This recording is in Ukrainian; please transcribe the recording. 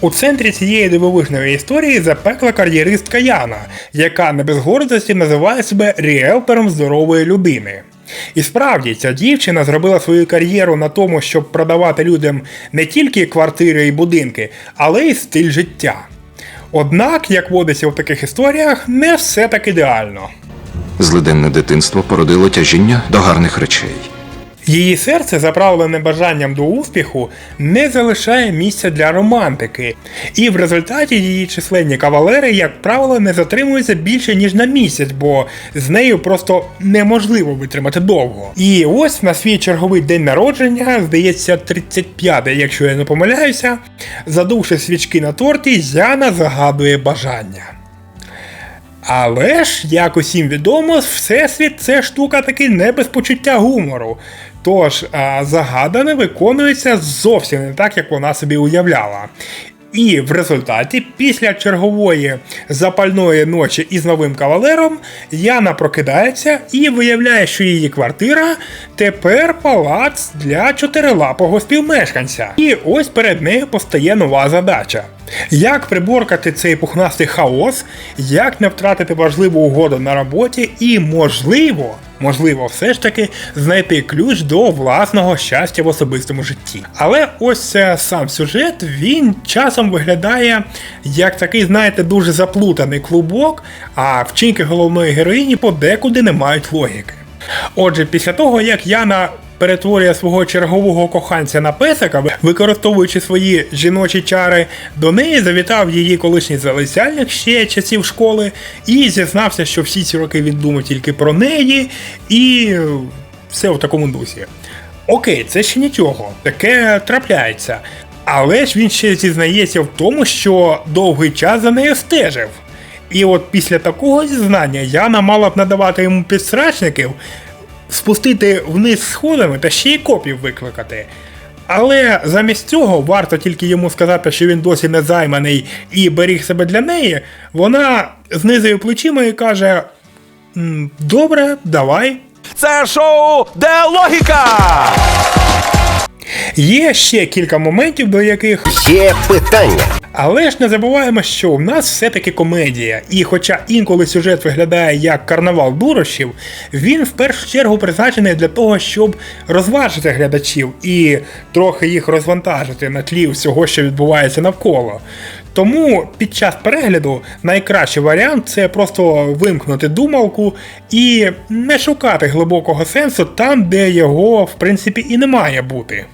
У центрі цієї дивовижної історії запекла кар'єристка Яна, яка не без гордості називає себе ріелтором здорової людини. І справді ця дівчина зробила свою кар'єру на тому, щоб продавати людям не тільки квартири і будинки, але й стиль життя. Однак, як водиться в таких історіях, не все так ідеально. Злиденне дитинство породило тяжіння до гарних речей. Її серце, заправлене бажанням до успіху, не залишає місця для романтики, і в результаті її численні кавалери, як правило, не затримуються більше ніж на місяць, бо з нею просто неможливо витримати довго. І ось на свій черговий день народження, здається, 35-й, якщо я не помиляюся, задувши свічки на торті, Яна загадує бажання. Але ж, як усім відомо, всесвіт це штука таки не без почуття гумору. Тож а, загадане виконується зовсім не так, як вона собі уявляла. І в результаті, після чергової запальної ночі із новим кавалером, Яна прокидається і виявляє, що її квартира тепер палац для чотирилапого співмешканця. І ось перед нею постає нова задача. Як приборкати цей пухнастий хаос, як не втратити важливу угоду на роботі і, можливо, можливо, все ж таки знайти ключ до власного щастя в особистому житті. Але ось е, сам сюжет він часом виглядає як такий, знаєте, дуже заплутаний клубок, а вчинки головної героїні подекуди не мають логіки. Отже, після того, як Яна перетворює свого чергового коханця на песика, використовуючи свої жіночі чари, до неї завітав її колишній залицяльник ще часів школи і зізнався, що всі ці роки він думав тільки про неї, і все в такому дусі. Окей, це ще нічого, таке трапляється. Але ж він ще зізнається в тому, що довгий час за нею стежив. І от після такого зізнання Яна мала б надавати йому підсрачників, спустити вниз сходами та ще й копів викликати. Але замість цього варто тільки йому сказати, що він досі не займаний і беріг себе для неї, вона знизує плечима і каже: Добре, давай. Це шоу Де логіка? Є ще кілька моментів, до яких Є питання. Але ж не забуваємо, що в нас все-таки комедія, і хоча інколи сюжет виглядає як карнавал дурощів, він в першу чергу призначений для того, щоб розважити глядачів і трохи їх розвантажити на тлі всього, що відбувається навколо. Тому під час перегляду найкращий варіант це просто вимкнути думалку і не шукати глибокого сенсу там, де його в принципі і не має бути.